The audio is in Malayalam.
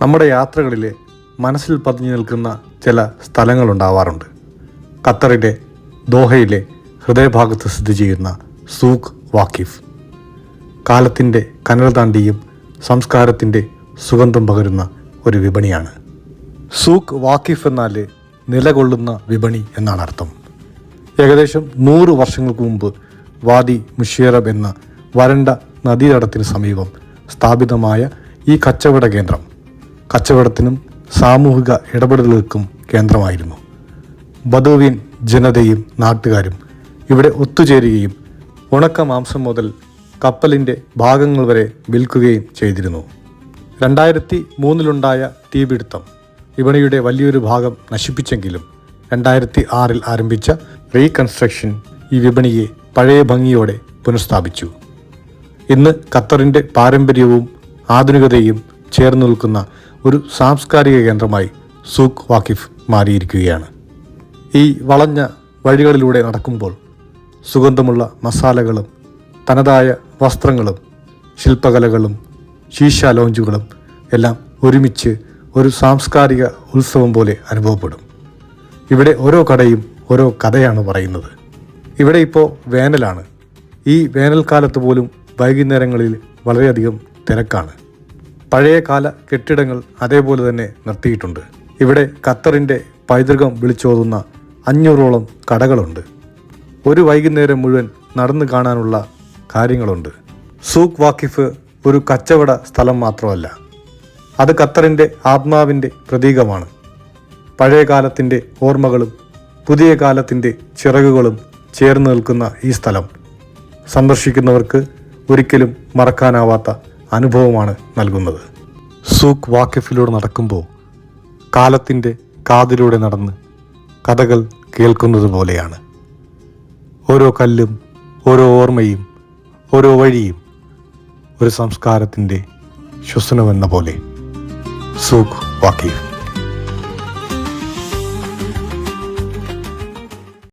നമ്മുടെ യാത്രകളിൽ മനസ്സിൽ പതിഞ്ഞു നിൽക്കുന്ന ചില സ്ഥലങ്ങളുണ്ടാവാറുണ്ട്. ഖത്തറിലെ ദോഹയിലെ ഹൃദയഭാഗത്ത് സ്ഥിതി ചെയ്യുന്ന സൂഖ് വാക്കിഫ് കാലത്തിന്റെ കനൽ താണ്ടിയും സംസ്കാരത്തിന്റെ സുഗന്ധം പകരുന്ന ഒരു വിപണിയാണ്. സൂഖ് വാക്കിഫ് എന്നാൽ നിലകൊള്ളുന്ന വിപണി എന്നാണ് അർത്ഥം. ഏകദേശം നൂറ് വർഷങ്ങൾക്ക് മുമ്പ് വാദി മുഷീറബ് എന്ന വരണ്ട നദീതടത്തിന് സമീപം സ്ഥാപിതമായ ഈ കച്ചവട കേന്ദ്രം കച്ചവടത്തിനും സാമൂഹിക ഇടപെടലുകൾക്കും കേന്ദ്രമായിരുന്നു. ബദോവിൻ ജനതയും നാട്ടുകാരും ഇവിടെ ഒത്തുചേരുകയും ഉണക്ക മാംസം മുതൽ കപ്പലിന്റെ ഭാഗങ്ങൾ വരെ വിൽക്കുകയും ചെയ്തിരുന്നു. രണ്ടായിരത്തി മൂന്നിലുണ്ടായ തീപിടുത്തം വിപണിയുടെ വലിയൊരു ഭാഗം നശിപ്പിച്ചെങ്കിലും രണ്ടായിരത്തി ആറിൽ ആരംഭിച്ച റീകൺസ്ട്രക്ഷൻ ഈ വിപണിയെ പഴയ ഭംഗിയോടെ പുനഃസ്ഥാപിച്ചു. ഇന്ന് ഖത്തറിന്റെ പാരമ്പര്യവും ആധുനികതയും ചേർന്ന് നിൽക്കുന്ന ഒരു സാംസ്കാരിക കേന്ദ്രമായി സൂഖ് വാക്കിഫ് മാറിയിരിക്കുകയാണ്. ഈ വളഞ്ഞ വഴികളിലൂടെ നടക്കുമ്പോൾ സുഗന്ധമുള്ള മസാലകളും തനതായ വസ്ത്രങ്ങളും ശില്പകലകളും ശീശ ലോഞ്ചുകളും എല്ലാം ഒരുമിച്ച് ഒരു സാംസ്കാരിക ഉത്സവം പോലെ അനുഭവപ്പെടും. ഇവിടെ ഓരോ കടയും ഓരോ കഥയാണ് പറയുന്നത്. ഇവിടെ ഇപ്പോൾ വേനലാണ്. ഈ വേനൽക്കാലത്ത് പോലും വൈകുന്നേരങ്ങളിൽ വളരെയധികം തിരക്കാണ്. പഴയ കാല കെട്ടിടങ്ങൾ അതേപോലെ തന്നെ നിർത്തിയിട്ടുണ്ട്. ഇവിടെ ഖത്തറിന്റെ പൈതൃകം വിളിച്ചോതുന്ന അഞ്ഞൂറോളം കടകളുണ്ട്. ഒരു വൈകുന്നേരം മുഴുവൻ നടന്നു കാണാനുള്ള കാര്യങ്ങളുണ്ട്. സൂഖ് വാക്കിഫ് ഒരു കച്ചവട സ്ഥലം മാത്രമല്ല. അത് ഖത്തറിന്റെ ആത്മാവിന്റെ പ്രതീകമാണ്. പഴയ കാലത്തിന്റെ ഓർമ്മകളും പുതിയ കാലത്തിന്റെ ചിറകുകളും ചേർന്ന് നിൽക്കുന്ന ഈ സ്ഥലം. സന്ദർശിക്കുന്നവർക്ക് ഒരിക്കലും മറക്കാനാവാത്ത അനുഭവമാണ് നൽകുന്നത്. സൂഖ് വാക്കിഫിലൂടെ നടക്കുമ്പോൾ കാലത്തിന്റെ കാതിലൂടെ നടന്ന് കഥകൾ കേൾക്കുന്നത് പോലെയാണ്. ഓരോ കല്ലും ഓരോ ഓർമ്മയും ഓരോ വഴിയും ഒരു സംസ്കാരത്തിന്റെ ശ്വസനമെന്ന പോലെ. സൂഖ് വാക്കിഫ്